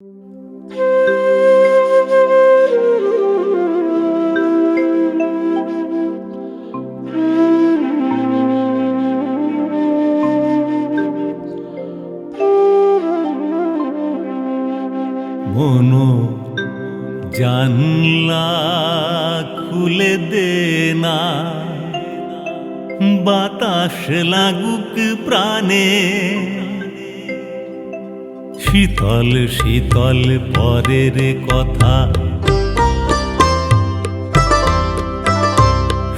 মনো জানলা খুলে দে না। বাতাস লাগুক প্রাণে। শীতল শীতল পরের কথা।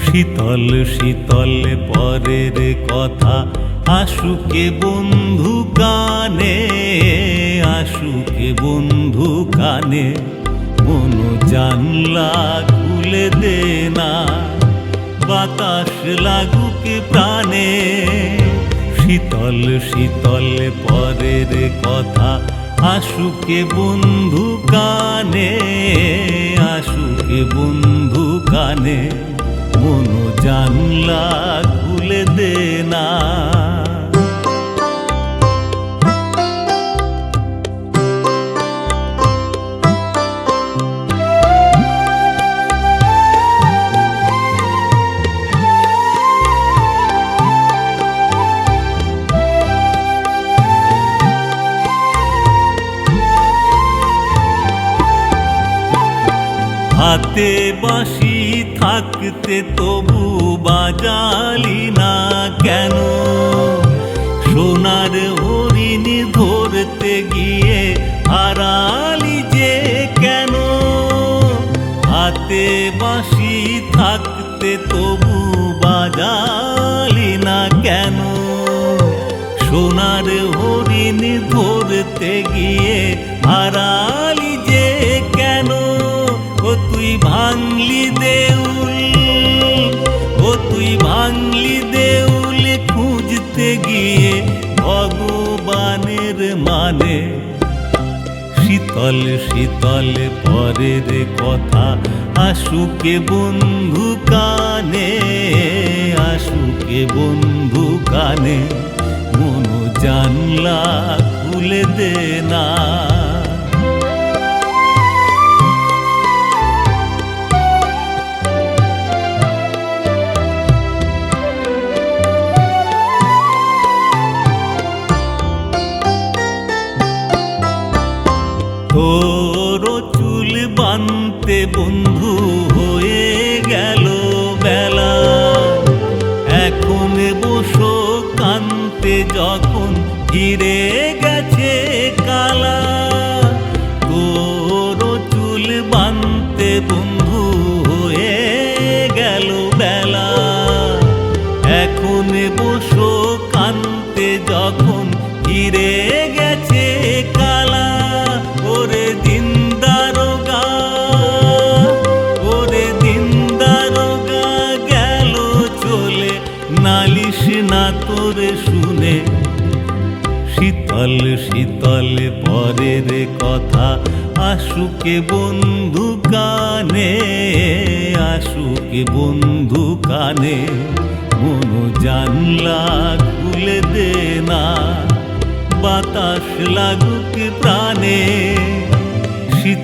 শীতল শীতল পরের কথা। আশুকে বন্ধু কানে, আশুকে বন্ধু কানে। মন জানলা খুলে দে না, বাতাস লাগুক প্রাণে শীতল শীতল পরের কথা। আশুকে বন্ধু কানে, আশুকে বন্ধু কানে। মনো জানলা খুলে দে না। হাতে বাঁশি থাকতে তবু বাজালি না কেন? সোনার হরিণ ধরতে গিয়ে হারালি যে কেন? হাতে বাঁশি থাকতে তবু বাজালি না কেন? সোনার হরিণ ধরতে গিয়ে হারালি গিয়ে ভগবানের মানে। শীতল শীতল পরের কথা, আশুকে বন্ধু কানে, আশুকে বন্ধু কানে। মনো জানলা খুলে দে না। বন্ধু হয়ে গেল বেলা। এখন বসো কানতে যখন ঘিরে গেছে কালা। তোর চুল বানতে বন্ধু হয়ে গেল বেলা। এখন বসো কানতে যখন ঘিরে গেছে না শুনে। শীতল শীতল পরের কথা আশুকে বন্ধু কানে, আশুকে বন্ধু কানে। মন জানলা খুলে দে না, বাতাস লাগুক প্রাণে।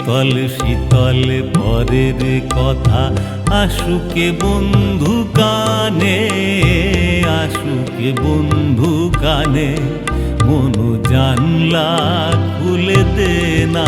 শীতল শীতল পরের কথা। আশুকে বন্ধু কানে, আশুকে বন্ধু কানে। মনু জানলা খুলে দে না।